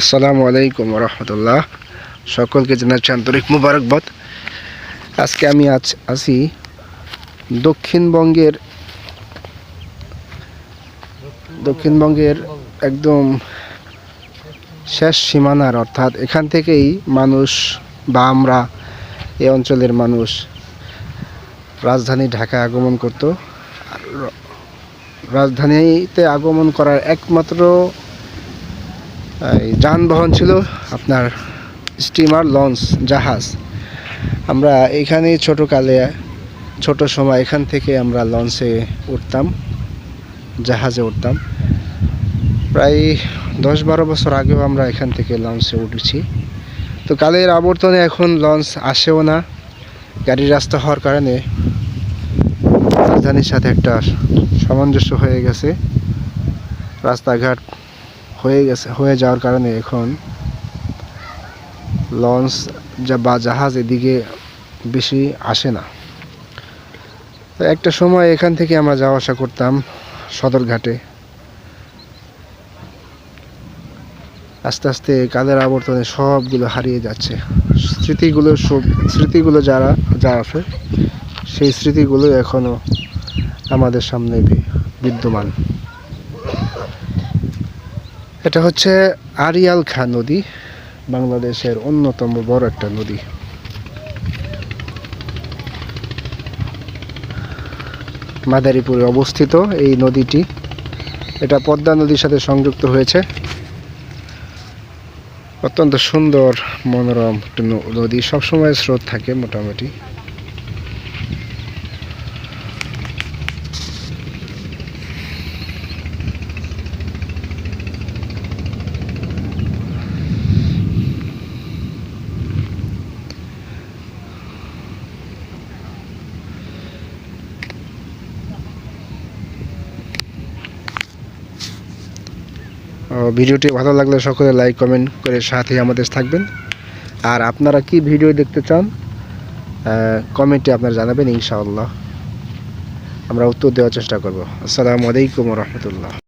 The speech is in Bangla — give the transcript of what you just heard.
আসসালামু আলাইকুম রহমতুল্লাহ সকলকে জানাচ্ছি আন্তরিক মুবারকবাদ। আজকে আমি আজ আছি দক্ষিণবঙ্গের দক্ষিণবঙ্গের একদম শেষ সীমানার, অর্থাৎ এখান থেকেই মানুষ বা আমরা এই অঞ্চলের মানুষ রাজধানী ঢাকায় আগমন করত। রাজধানীতে আগমন করার একমাত্র যানবাহন ছিল আপনার স্টিমার লঞ্চ জাহাজ। আমরা এখানে ছোটোকালে, ছোট সময় এখান থেকে আমরা লঞ্চে উঠতাম, জাহাজে উঠতাম। প্রায় দশ বারো বছর আগেও আমরা এখান থেকে লঞ্চে উঠেছি। তো কালের আবর্তনে এখন লঞ্চ আসেও না। গাড়ির রাস্তা হওয়ার কারণে রাজধানীর সাথে একটা সামঞ্জস্য হয়ে গেছে। রাস্তাঘাট হয়ে গেছে, হয়ে যাওয়ার কারণে এখন লঞ্চ যা বা জাহাজ এদিকে বেশি আসে না। তো একটা সময় এখান থেকে আমরা যাওয়া আসা করতাম সদরঘাটে। আস্তে আস্তে কাদের আবর্তনে সবগুলো হারিয়ে যাচ্ছে। স্মৃতিগুলো সব, স্মৃতিগুলো যারা, যা আছে, সেই স্মৃতিগুলো এখনও আমাদের সামনে বিদ্যমান। এটা হচ্ছে আরিয়াল খা নদী, বাংলাদেশের অন্যতম বড় একটা নদী। মাদারীপুরে অবস্থিত এই নদীটি। এটা পদ্মা নদীর সাথে সংযুক্ত হয়েছে। অত্যন্ত সুন্দর, মনোরম একটা নদী। সবসময় স্রোত থাকে মোটামুটি। ভিডিওটি ভালো লাগলে সকলে লাইক, কমেন্ট করে সাথে আমাদের থাকবেন। আর আপনারা কি ভিডিও দেখতে চান কমেন্টে আপনারা জানাবেন ইনশাআল্লাহ। আমরা উত্তর দেওয়ার চেষ্টা করব। আসসালামু আলাইকুম রহমতুল্লাহ।